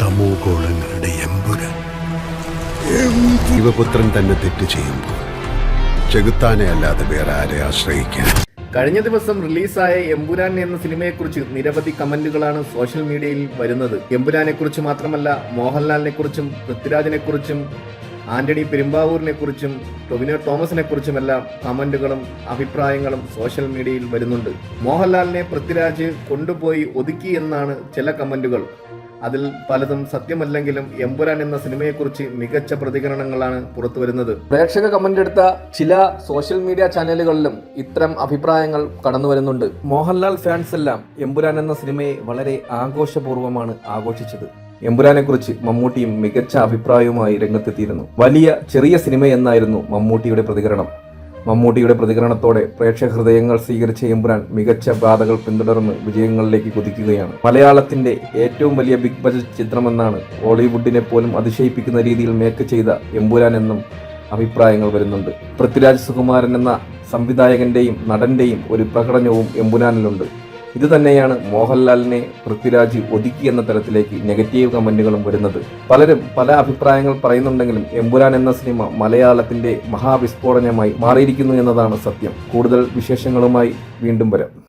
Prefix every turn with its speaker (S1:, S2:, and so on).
S1: തമോഗോളങ്ങളുടെ എമ്പുര ശിവപുത്രൻ തന്നെ തെറ്റ് ചെയ്യുമ്പോൾ ചെകുത്താനെ അല്ലാതെ വേറെ ആരെ ആശ്രയിക്കാൻ.
S2: കഴിഞ്ഞ ദിവസം റിലീസായ എമ്പുരാൻ എന്ന സിനിമയെക്കുറിച്ച് നിരവധി കമന്റുകളാണ് സോഷ്യൽ മീഡിയയിൽ വരുന്നത്. എമ്പുരാനെ കുറിച്ച് മാത്രമല്ല മോഹൻലാലിനെ കുറിച്ചും പൃഥ്വിരാജിനെ കുറിച്ചും ആന്റണി പെരുമ്പാവൂരിനെ കുറിച്ചും ടൊവിനോ തോമസിനെ കുറിച്ചുമെല്ലാം കമന്റുകളും അഭിപ്രായങ്ങളും സോഷ്യൽ മീഡിയയിൽ വരുന്നുണ്ട്. മോഹൻലാലിനെ പൃഥ്വിരാജ് കൊണ്ടുപോയി ഒതുക്കി എന്നാണ് ചില കമന്റുകൾ. അതിൽ പലതും സത്യമല്ലെങ്കിലും എമ്പുരാൻ എന്ന സിനിമയെക്കുറിച്ച് മികച്ച പ്രതികരണങ്ങളാണ് പുറത്തു വരുന്നത് പ്രേക്ഷക കമന്റ് എടുത്ത ചില സോഷ്യൽ മീഡിയ ചാനലുകളിലും ഇത്തരം അഭിപ്രായങ്ങൾ കടന്നു വരുന്നുണ്ട്. മോഹൻലാൽ ഫാൻസ് എല്ലാം എമ്പുരാൻ എന്ന സിനിമയെ വളരെ ആഘോഷപൂർവമാണ് ആഘോഷിച്ചത്. എമ്പുരാനെ കുറിച്ച് മമ്മൂട്ടിയും മികച്ച അഭിപ്രായവുമായി രംഗത്തെത്തിയിരുന്നു. വലിയ ചെറിയ സിനിമയെന്നായിരുന്നു മമ്മൂട്ടിയുടെ പ്രതികരണം. മമ്മൂട്ടിയുടെ പ്രതികരണത്തോടെ പ്രേക്ഷക ഹൃദയങ്ങൾ സ്വീകരിച്ച എമ്പുരാൻ മികച്ച ബാധകൾ പിന്തുടർന്ന് വിജയങ്ങളിലേക്ക് കുതിക്കുകയാണ്. മലയാളത്തിന്റെ ഏറ്റവും വലിയ ബിഗ് ബജറ്റ് ചിത്രമെന്നാണ് ഹോളിവുഡിനെ പോലും അതിശയിപ്പിക്കുന്ന രീതിയിൽ മേക്ക് ചെയ്ത എമ്പുരാൻ എന്നും അഭിപ്രായങ്ങൾ വരുന്നുണ്ട്. പൃഥ്വിരാജ് സുകുമാരൻ എന്ന സംവിധായകന്റെയും നടന്റെയും ഒരു പ്രകടനവും എമ്പുരാനിലുണ്ട്. ഇത് തന്നെയാണ് മോഹൻലാലിനെ പൃഥ്വിരാജ് ഒതുക്കി എന്ന തരത്തിലേക്ക് നെഗറ്റീവ് കമന്റുകളും വരുന്നത്. പലരും പല അഭിപ്രായങ്ങൾ പറയുന്നുണ്ടെങ്കിലും എമ്പുരാൻ എന്ന സിനിമ മലയാളത്തിന്റെ മഹാവിസ്ഫോടനമായി മാറിയിരിക്കുന്നു എന്നതാണ് സത്യം. കൂടുതൽ വിശേഷങ്ങളുമായി വീണ്ടും വരാം.